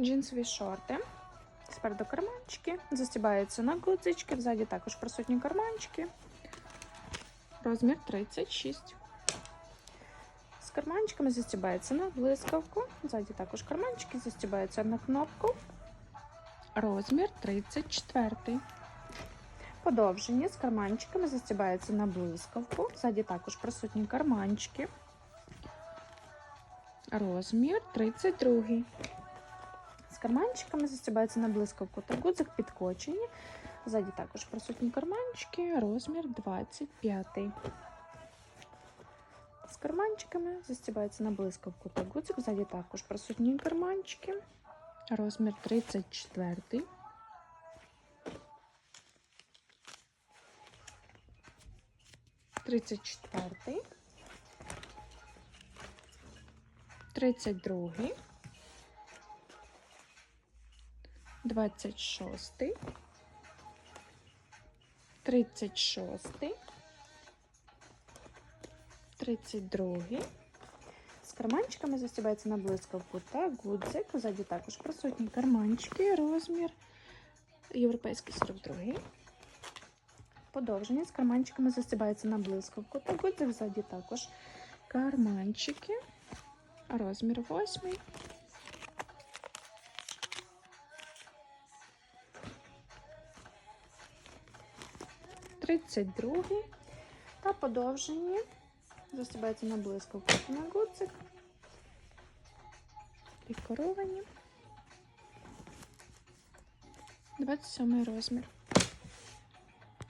Джинсові шорти. Спереду карманчики. Застібаються на гудзички. Взаді також присутні карманчики. Розмір 36. З карманчиками застібається на блискавку. Ззаді також карманчики застібаються на кнопку. Розмір 34. Подовжені з карманчиками застібаються на блискавку. Ззаді також присутні карманчики. Розмір 32. З карманчиками застібається на блискавку та гудзик підкочені. Ззаді також присутні карманчики. Розмір 25. З карманчиками застібається на блискавку та гудзик. Ззаді також присутні карманчики. Розмір 34. Тридцять четвертий. Тридцять другий. Двадцять шостий. Тридцять шостий. Тридцять другий. З карманчиками застібається на блискавку та гудзик. Ззаді також присутні карманчики. Розмір європейський 42. Подовжені з карманчиками застібається на блискавку та гудзик. Ззаді також карманчики. Розмір 8. Тридцять другий та подовжені. Застібається на блискавку на гудзик. Декоровані. 27 розмір.